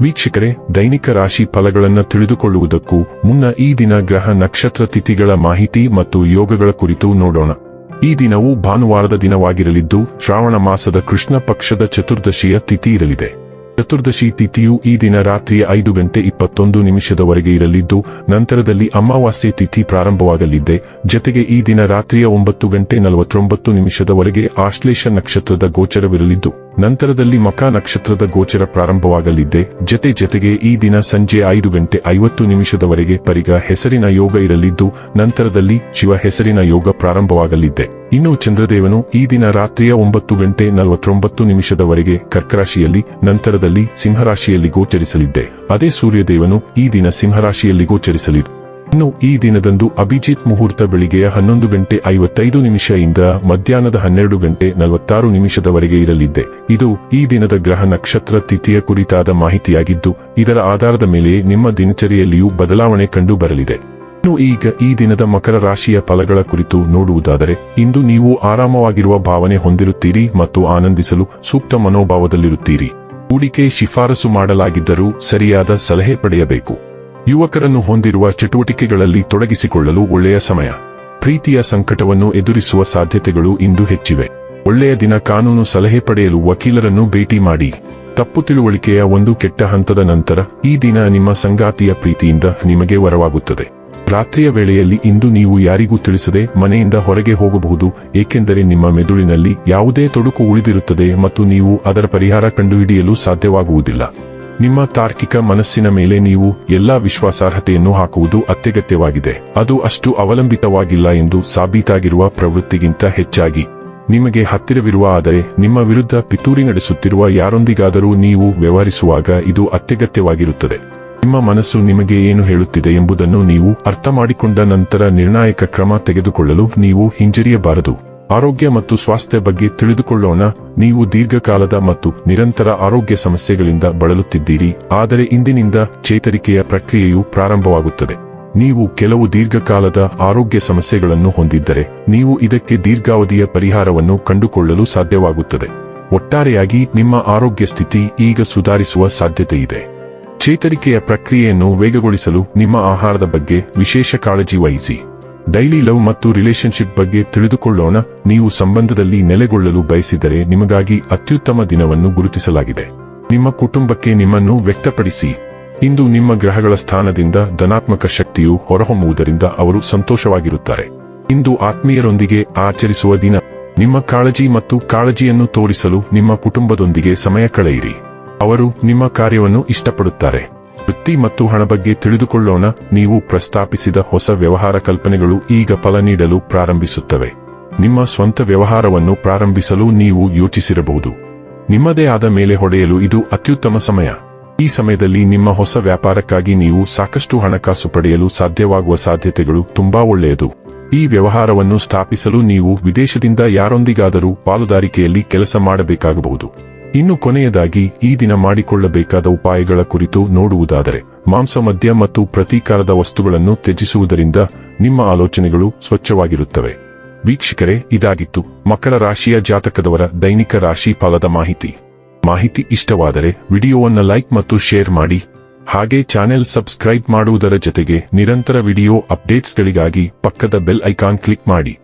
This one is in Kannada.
ವೀಕ್ಷಕರೇ, ದೈನಿಕ ರಾಶಿ ಫಲಗಳನ್ನು ತಿಳಿದುಕೊಳ್ಳುವುದಕ್ಕೂ ಮುನ್ನ ಈ ದಿನ ಗ್ರಹ ನಕ್ಷತ್ರ ತಿಥಿಗಳ ಮಾಹಿತಿ ಮತ್ತು ಯೋಗಗಳ ಕುರಿತು ನೋಡೋಣ. ಈ ದಿನವು ಭಾನುವಾರದ ದಿನವಾಗಿರಲಿದ್ದು, ಶ್ರಾವಣ ಮಾಸದ ಕೃಷ್ಣ ಪಕ್ಷದ ಚತುರ್ದಶಿಯ ತಿಥಿ ಇರಲಿದೆ. ಚತುರ್ದಶಿ ತಿಥಿಯು ಈ ದಿನ ರಾತ್ರಿಯ ಐದು ಗಂಟೆ ಇಪ್ಪತ್ತೊಂದು ನಿಮಿಷದವರೆಗೆ ಇರಲಿದ್ದು, ನಂತರದಲ್ಲಿ ಅಮಾವಾಸ್ಯೆ ತಿಥಿ ಪ್ರಾರಂಭವಾಗಲಿದೆ. ಜತೆಗೆ ಈ ದಿನ ರಾತ್ರಿಯ ಒಂಬತ್ತು ಗಂಟೆ ನಲವತ್ತೊಂಬತ್ತು ನಿಮಿಷದವರೆಗೆ ಆಶ್ಲೇಷ ನಕ್ಷತ್ರದ ಗೋಚರವಿರಲಿದ್ದು, ನಂತರದಲ್ಲಿ ಮಕ ನಕ್ಷತ್ರದ ಗೋಚರ ಪ್ರಾರಂಭವಾಗಲಿದೆ. ಜತೆ ಜತೆಗೆ ಈ ದಿನ ಸಂಜೆ ಐದು ಗಂಟೆ ಐವತ್ತು ನಿಮಿಷದವರೆಗೆ ಪರಿಗ ಹೆಸರಿನ ಯೋಗ ಇರಲಿದ್ದು, ನಂತರದಲ್ಲಿ ಶಿವ ಹೆಸರಿನ ಯೋಗ ಪ್ರಾರಂಭವಾಗಲಿದೆ. ಇನ್ನು ಚಂದ್ರದೇವನು ಈ ದಿನ ರಾತ್ರಿಯ ಒಂಬತ್ತು ಗಂಟೆ ನಲವತ್ತೊಂಬತ್ತು ನಿಮಿಷದವರೆಗೆ ಕರ್ಕರಾಶಿಯಲ್ಲಿ, ನಂತರದಲ್ಲಿ ಸಿಂಹರಾಶಿಯಲ್ಲಿ ಗೋಚರಿಸಲಿದ್ದೆ. ಅದೇ ಸೂರ್ಯದೇವನು ಈ ದಿನ ಸಿಂಹರಾಶಿಯಲ್ಲಿ ಗೋಚರಿಸಲಿದೆ. ಇನ್ನು ಈ ದಿನದಂದು ಅಭಿಜಿತ್ ಮುಹೂರ್ತ ಬೆಳಿಗ್ಗೆಯ ಹನ್ನೊಂದು ಗಂಟೆ ಐವತ್ತೈದು ನಿಮಿಷದಿಂದ ಮಧ್ಯಾಹ್ನದ ಹನ್ನೆರಡು ಗಂಟೆ ನಲವತ್ತಾರು ನಿಮಿಷದವರೆಗೆ ಇರಲಿದ್ದೆ. ಇದು ಈ ದಿನದ ಗ್ರಹ ನಕ್ಷತ್ರ ತಿಥಿಯ ಕುರಿತಾದ ಮಾಹಿತಿಯಾಗಿದ್ದು, ಇದರ ಆಧಾರದ ಮೇಲೆ ನಿಮ್ಮ ದಿನಚರಿಯಲ್ಲಿಯೂ ಬದಲಾವಣೆ ಕಂಡು ಬರಲಿದೆ ಇನ್ನು ಈಗ ಈ ದಿನದ ಮಕರ ರಾಶಿಯ ಫಲಗಳ ಕುರಿತು ನೋಡುವುದಾದರೆ, ಇಂದು ನೀವು ಆರಾಮವಾಗಿರುವ ಭಾವನೆ ಹೊಂದಿರುತ್ತೀರಿ ಮತ್ತು ಆನಂದಿಸಲು ಸೂಕ್ತ ಮನೋಭಾವದಲ್ಲಿರುತ್ತೀರಿ. ಹೂಡಿಕೆ ಶಿಫಾರಸು ಮಾಡಲಾಗಿದ್ದರೂ ಸರಿಯಾದ ಸಲಹೆ ಪಡೆಯಬೇಕು. ಯುವಕರನ್ನು ಹೊಂದಿರುವ ಚಟುವಟಿಕೆಗಳಲ್ಲಿ ತೊಡಗಿಸಿಕೊಳ್ಳಲು ಒಳ್ಳೆಯ ಸಮಯ. ಪ್ರೀತಿಯ ಸಂಕಟವನ್ನು ಎದುರಿಸುವ ಸಾಧ್ಯತೆಗಳು ಇಂದು ಹೆಚ್ಚಿವೆ. ಒಳ್ಳೆಯ ದಿನ ಕಾನೂನು ಸಲಹೆ ಪಡೆಯಲು ವಕೀಲರನ್ನು ಭೇಟಿ ಮಾಡಿ. ತಪ್ಪು ತಿಳುವಳಿಕೆಯ ಒಂದು ಕೆಟ್ಟ ಹಂತದ ನಂತರ ಈ ದಿನ ನಿಮ್ಮ ಸಂಗಾತಿಯ ಪ್ರೀತಿಯಿಂದ ನಿಮಗೆ ವರವಾಗುತ್ತದೆ. ರಾತ್ರಿಯ ವೇಳೆಯಲ್ಲಿ ಇಂದು ನೀವು ಯಾರಿಗೂ ತಿಳಿಸದೆ ಮನೆಯಿಂದ ಹೊರಗೆ ಹೋಗಬಹುದು, ಏಕೆಂದರೆ ನಿಮ್ಮ ಮೆದುಳಿನಲ್ಲಿ ಯಾವುದೇ ತೊಡಕು ಉಳಿದಿರುತ್ತದೆ ಮತ್ತು ನೀವು ಅದರ ಪರಿಹಾರ ಕಂಡುಹಿಡಿಯಲು ಸಾಧ್ಯವಾಗುವುದಿಲ್ಲ. ನಿಮ್ಮ ತಾರ್ಕಿಕ ಮನಸ್ಸಿನ ಮೇಲೆ ನೀವು ಎಲ್ಲಾ ವಿಶ್ವಾಸಾರ್ಹತೆಯನ್ನು ಹಾಕುವುದು ಅತ್ಯಗತ್ಯವಾಗಿದೆ. ಅದು ಅಷ್ಟು ಅವಲಂಬಿತವಾಗಿಲ್ಲ ಎಂದು ಸಾಬೀತಾಗಿರುವ ಪ್ರವೃತ್ತಿಗಿಂತ ಹೆಚ್ಚಾಗಿ. ನಿಮಗೆ ಹತ್ತಿರವಿರುವ ಆದರೆ, ನಿಮ್ಮ ವಿರುದ್ಧ ಪಿತೂರಿ ನಡೆಸುತ್ತಿರುವ ಯಾರೊಂದಿಗಾದರೂ ನೀವು ವ್ಯವಹರಿಸುವಾಗ ಇದು ಅತ್ಯಗತ್ಯವಾಗಿರುತ್ತದೆ. ನಿಮ್ಮ ಮನಸ್ಸು ನಿಮಗೆ ಏನು ಹೇಳುತ್ತಿದೆ ಎಂಬುದನ್ನು ನೀವು ಅರ್ಥ ಮಾಡಿಕೊಂಡ ನಂತರ ನಿರ್ಣಾಯಕ ಕ್ರಮ ತೆಗೆದುಕೊಳ್ಳಲು ನೀವು ಹಿಂಜರಿಯಬಾರದು. ಆರೋಗ್ಯ ಮತ್ತು ಸ್ವಾಸ್ಥ್ಯ ಬಗ್ಗೆ ತಿಳಿದುಕೊಳ್ಳೋಣ. ನೀವು ದೀರ್ಘಕಾಲದ ಮತ್ತು ನಿರಂತರ ಆರೋಗ್ಯ ಸಮಸ್ಯೆಗಳಿಂದ ಬಳಲುತ್ತಿದ್ದೀರಿ. ಆದರೆ ಇಂದಿನಿಂದ ಚೇತರಿಕೆಯ ಪ್ರಕ್ರಿಯೆಯು ಪ್ರಾರಂಭವಾಗುತ್ತದೆ. ನೀವು ಕೆಲವು ದೀರ್ಘಕಾಲದ ಆರೋಗ್ಯ ಸಮಸ್ಯೆಗಳನ್ನು ಹೊಂದಿದ್ದರೆ, ನೀವು ಇದಕ್ಕೆ ದೀರ್ಘಾವಧಿಯ ಪರಿಹಾರವನ್ನು ಕಂಡುಕೊಳ್ಳಲು ಸಾಧ್ಯವಾಗುತ್ತದೆ. ಒಟ್ಟಾರೆಯಾಗಿ ನಿಮ್ಮ ಆರೋಗ್ಯ ಸ್ಥಿತಿ ಈಗ ಸುಧಾರಿಸುವ ಸಾಧ್ಯತೆಯಿದೆ. ಚೇತರಿಕೆಯ ಪ್ರಕ್ರಿಯೆಯನ್ನು ವೇಗಗೊಳಿಸಲು ನಿಮ್ಮ ಆಹಾರದ ಬಗ್ಗೆ ವಿಶೇಷ ಕಾಳಜಿ ವಹಿಸಿ. ಡೈಲಿ ಲವ್ ಮತ್ತು ರಿಲೇಶನ್ಶಿಪ್ ಬಗ್ಗೆ ತಿಳಿದುಕೊಳ್ಳೋಣ. ನೀವು ಸಂಬಂಧದಲ್ಲಿ ನೆಲೆಗೊಳ್ಳಲು ಬಯಸಿದರೆ ನಿಮಗಾಗಿ ಅತ್ಯುತ್ತಮ ದಿನವನ್ನು ಗುರುತಿಸಲಾಗಿದೆ. ನಿಮ್ಮ ಕುಟುಂಬಕ್ಕೆ ನಿಮ್ಮನ್ನು ವ್ಯಕ್ತಪಡಿಸಿ. ಇಂದು ನಿಮ್ಮ ಗ್ರಹಗಳ ಸ್ಥಾನದಿಂದ ಧನಾತ್ಮಕ ಶಕ್ತಿಯು ಹೊರಹೊಮ್ಮುವುದರಿಂದ ಅವರು ಸಂತೋಷವಾಗಿರುತ್ತಾರೆ. ಇಂದು ಆತ್ಮೀಯರೊಂದಿಗೆ ಆಚರಿಸುವ ದಿನ. ನಿಮ್ಮ ಕಾಳಜಿ ಮತ್ತು ಕಾಳಜಿಯನ್ನು ತೋರಿಸಲು ನಿಮ್ಮ ಕುಟುಂಬದೊಂದಿಗೆ ಸಮಯ ಕಳೆಯಿರಿ. ಅವರು ನಿಮ್ಮ ಕಾರ್ಯವನ್ನು ಇಷ್ಟಪಡುತ್ತಾರೆ. ವೃತ್ತಿ ಮತ್ತು ಹಣ ಬಗ್ಗೆ ತಿಳಿದುಕೊಳ್ಳೋಣ. ನೀವು ಪ್ರಸ್ತಾಪಿಸಿದ ಹೊಸ ವ್ಯವಹಾರ ಕಲ್ಪನೆಗಳು ಈಗ ಫಲ ನೀಡಲು ಪ್ರಾರಂಭಿಸುತ್ತವೆ. ನಿಮ್ಮ ಸ್ವಂತ ವ್ಯವಹಾರವನ್ನು ಪ್ರಾರಂಭಿಸಲು ನೀವು ಯೋಚಿಸಿರಬಹುದು. ನಿಮ್ಮದೇ ಆದ ಮೇಲೆ ಹೊಡೆಯಲು ಇದು ಅತ್ಯುತ್ತಮ ಸಮಯ. ಈ ಸಮಯದಲ್ಲಿ ನಿಮ್ಮ ಹೊಸ ವ್ಯಾಪಾರಕ್ಕಾಗಿ ನೀವು ಸಾಕಷ್ಟು ಹಣಕಾಸು ಪಡೆಯಲು ಸಾಧ್ಯವಾಗುವ ಸಾಧ್ಯತೆಗಳು ತುಂಬಾ ಒಳ್ಳೆಯದು. ಈ ವ್ಯವಹಾರವನ್ನು ಸ್ಥಾಪಿಸಲು ನೀವು ವಿದೇಶದಿಂದ ಯಾರೊಂದಿಗಾದರೂ ಪಾಲುದಾರಿಕೆಯಲ್ಲಿ ಕೆಲಸ ಮಾಡಬೇಕಾಗಬಹುದು. ಇನ್ನು ಕೊನೆಯದಾಗಿ ಈ ದಿನ ಮಾಡಿಕೊಳ್ಳಬೇಕಾದ ಉಪಾಯಗಳ ಕುರಿತು ನೋಡುವುದಾದರೆ, ಮಾಂಸ ಮದ್ಯ ಮತ್ತು ಪ್ರತೀಕಾರದ ವಸ್ತುಗಳನ್ನು ತ್ಯಜಿಸುವುದರಿಂದ ನಿಮ್ಮ ಆಲೋಚನೆಗಳು ಸ್ವಚ್ಛವಾಗಿರುತ್ತವೆ. ವೀಕ್ಷಕರೇ, ಇದಾಗಿತ್ತು ಮಕರ ರಾಶಿಯ ಜಾತಕದವರ ದೈನಿಕ ರಾಶಿ ಫಲದ ಮಾಹಿತಿ. ಮಾಹಿತಿ ಇಷ್ಟವಾದರೆ ವಿಡಿಯೋವನ್ನು ಲೈಕ್ ಮತ್ತು ಶೇರ್ ಮಾಡಿ. ಹಾಗೆ ಚಾನೆಲ್ ಸಬ್ಸ್ಕ್ರೈಬ್ ಮಾಡುವುದರ ಜೊತೆಗೆ ನಿರಂತರ ವಿಡಿಯೋ ಅಪ್ಡೇಟ್ಸ್ಗಳಿಗಾಗಿ ಪಕ್ಕದ ಬೆಲ್ ಐಕಾನ್ ಕ್ಲಿಕ್ ಮಾಡಿ.